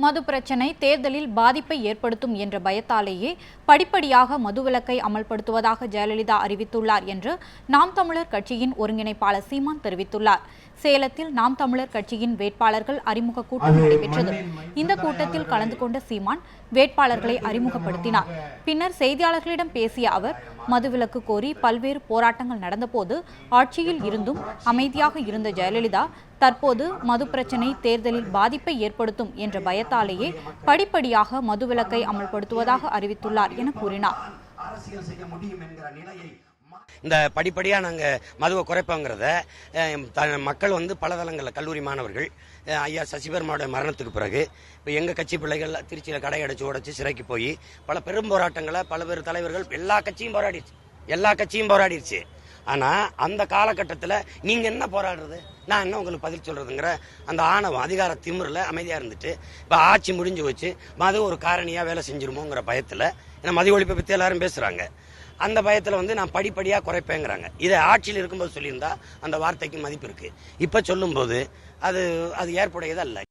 மது பிரச்சனை தேர்தலில் பாதிப்பை ஏற்படுத்தும் என்ற பயத்தாலேயே படிப்படியாக மதுவிலக்கை அமல்படுத்துவதாக ஜெயலலிதா அறிவித்துள்ளார் என்று நாம் தமிழர் கட்சியின் ஒருங்கிணைப்பாளர் சீமான் தெரிவித்துள்ளார். சேலத்தில் நாம் தமிழர் கட்சியின் வேட்பாளர்கள் அறிமுக கூட்டம் நடைபெற்றது. இந்த கூட்டத்தில் கலந்து கொண்ட சீமான் வேட்பாளர்களை அறிமுகப்படுத்தினார். பின்னர் செய்தியாளர்களிடம் பேசிய அவர் மதுவிலக்கு கோரி பல்வேறு போராட்டங்கள் நடந்தபோது ஆட்சியில் இருந்தும் அமைதியாக இருந்த ஜெயலலிதா தற்போது மது பிரச்சனை தேர்தலில் பாதிப்பை ஏற்படுத்தும் என்ற பயத்தாலேயே படிப்படியாக மதுவிலக்கை அமல்படுத்துவதாக அறிவித்துள்ளார் என கூறினார். இந்த படிப்படியாக நாங்கள் மதுவை குறைப்போங்கிறத த- மக்கள் வந்து பல தளங்களில் கல்லூரி மாணவர்கள் ஐயா சசிபெருமாவோட மரணத்துக்கு பிறகு இப்போ எங்கள் கட்சி பிள்ளைகள் திருச்சியில் கடை அடைச்சு உடைச்சு சிறைக்கு போய் பல பெரும் போராட்டங்களை பல பேர் தலைவர்கள் எல்லா கட்சியும் போராடிடுச்சு. எல்லா கட்சியும் போராடிடுச்சு. ஆனால் அந்த காலகட்டத்தில் நீங்கள் என்ன போராடுறது? நான் என்ன உங்களுக்கு பதில் சொல்கிறதுங்கிற அந்த ஆணவம் அதிகார திமிரில் அமைதியாக இருந்துட்டு இப்போ ஆட்சி முடிஞ்சு வச்சு மது ஒரு காரணியாக வேலை செஞ்சிருமோங்கிற பயத்தில் ஏன்னா மது ஒழிப்பை பற்றி எல்லாரும் பேசுகிறாங்க அந்த பயத்தில் வந்து நான் படிப்படியாக குறைப்பேங்கிறாங்க. இதை ஆட்சியில் இருக்கும்போது சொல்லியிருந்தா அந்த வார்த்தைக்கு மதிப்பு இருக்கு. இப்போ சொல்லும்போது அது அது ஏற்புடையது அல்ல